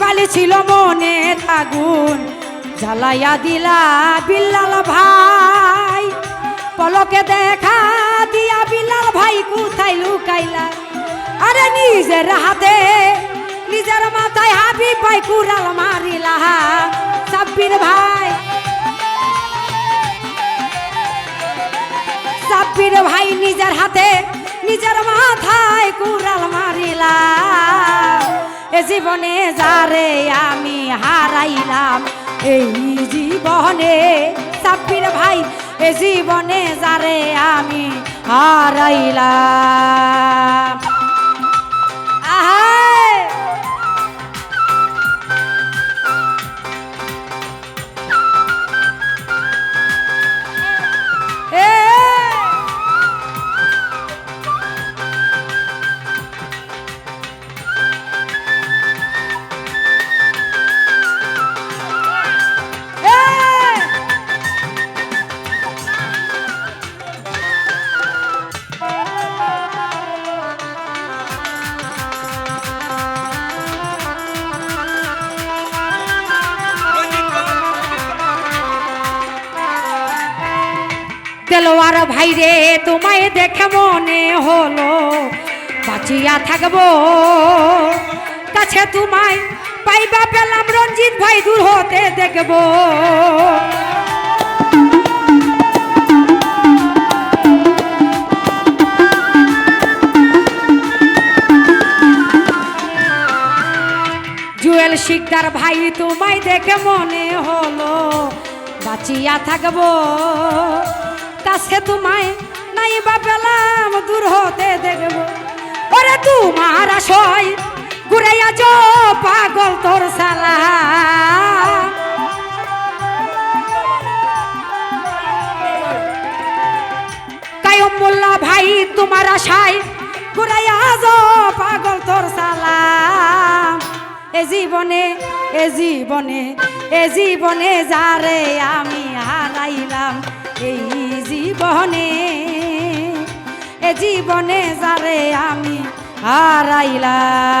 কামালি ছিল মনে আগুন জ্বালাইয়া দিলা বিল্লাল ভাই। পলকে দেখা দিয়া বিল্লাল ভাই কোথায় লুকাইলা? আরে নিজের হাতে, নিজের মাথায় হাবি ভাই কুড়াল মারিলা। সাব্বির ভাই সাব্বির ভাই নিজের হাতে, নিজের মাথায় কুড়াল মারিলা। জীবনে যারে আমি হারাইলাম এই জীবনে সাপির ভাই এ জীবনে যারে আমি হারাইলাম। তেলোয়ার ভাইরে তোমায় দেখে মনে হলো, বাঁচিয়া থাকব। কাছে তোমায় পাইবা পেলাম, রঞ্জিত ভাই দূর হতে দেখব। জুয়েল শিকদার ভাই, তোমায় দেখে মনে হলো, বাঁচিয়া থাকব। কাছে তোমায় নাই বা পেলাম, দূর হতে দেখব। ওরে তোমার আশয় ঘুরে আজ পাগল তোর সালা কায়ম মোল্লা ভাই, তোমার আশায় ঘুরে আজ পাগল তোর সালাম এ জীবনে এ জীবনে এ জীবনে যারে আমি হারাইলাম, এই জীবনে এ জীবনে যারে আমি হারাইলাম।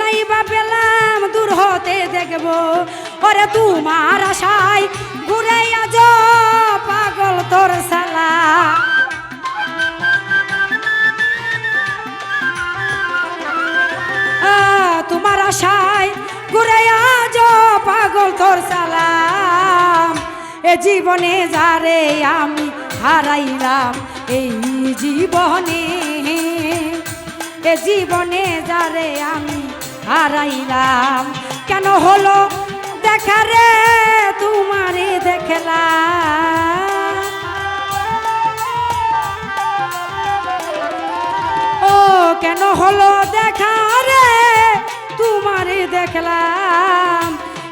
নাই বা পেলাম, দূর হতে দেখব। ওরে তোমার আশায় ঘুরে আজ পাগল তোর সালা তোমার আশায় ঘুরে আজ পাগল তোর সালাম এ জীবনে যারে আমি হারাইলাম, এই জীবনে। এ জীবনে যারে আমি হারাইলাম। কেন হলো? দেখা রে, তোমারে দেখলাম। ও, কেন হলো? দেখা রে, তোমারে দেখলাম।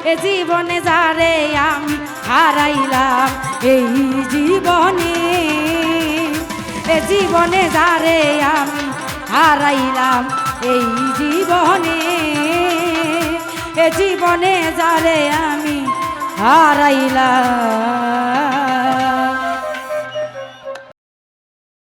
এ জীবনে যারে আমি হারাইলাম, এই জীবনে। এ জীবনে যারে আমি হারাইলাম, এই জীবনে। জীবনে যারে আমি হারাইলাম।